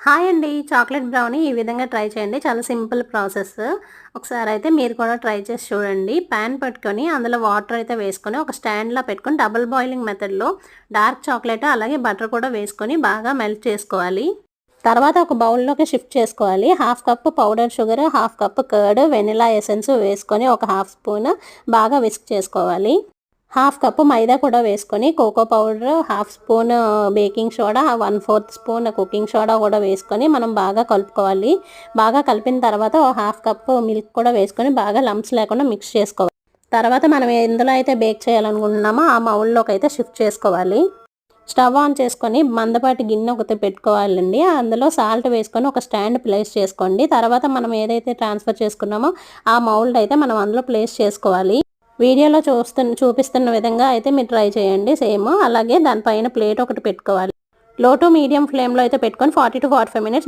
Hi అండి. Chocolate brownie ఈ విధంగా ట్రై చేయండి. చాలా సింపుల్ ప్రాసెస్. ఒకసారి అయితే మీరు కూడా ట్రై చేసి చూడండి. ప్యాన్ పెట్టుకొని అందులో వాటర్ అయితే వేసుకొని ఒక స్టాండ్లో పెట్టుకొని డబుల్ బాయిలింగ్ మెథడ్లో డార్క్ చాక్లెట్ అలాగే బటర్ కూడా వేసుకొని బాగా మెల్ట్ చేసుకోవాలి. తర్వాత ఒక బౌల్లోకి షిఫ్ట్ చేసుకోవాలి. Half cup powder sugar half cup curd vanilla essence వేసుకొని ఒక హాఫ్ స్పూన్ బాగా విస్క్ చేసుకోవాలి. హాఫ్ కప్పు మైదా కూడా వేసుకొని cocoa powder half spoon baking soda one fourth spoon cooking soda కూడా వేసుకొని మనం బాగా కలుపుకోవాలి. బాగా కలిపిన తర్వాత హాఫ్ కప్పు మిల్క్ కూడా వేసుకొని బాగా లంప్స్ లేకుండా మిక్స్ చేసుకోవాలి. తర్వాత మనం ఎందులో అయితే బేక్ చేయాలనుకుంటున్నామో ఆ మౌల్లోకి అయితే షిఫ్ట్ చేసుకోవాలి. స్టవ్ ఆన్ చేసుకొని మందపాటి గిన్నె ఒకటి పెట్టుకోవాలండి. అందులో సాల్ట్ వేసుకొని ఒక స్టాండ్ ప్లేస్ చేసుకోండి. తర్వాత మనం ఏదైతే ట్రాన్స్ఫర్ చేసుకున్నామో ఆ మౌల్డ్ అయితే మనం అందులో ప్లేస్ చేసుకోవాలి. వీడియోలో చూస్తున్న చూపిస్తున్న విధంగా అయితే మీరు ట్రై చేయండి. సేమ్ అలాగే దానిపైన ప్లేట్ ఒకటి పెట్టుకోవాలి. లో టు మీడియం ఫ్లేమ్లో అయితే పెట్టుకొని forty to forty five minutes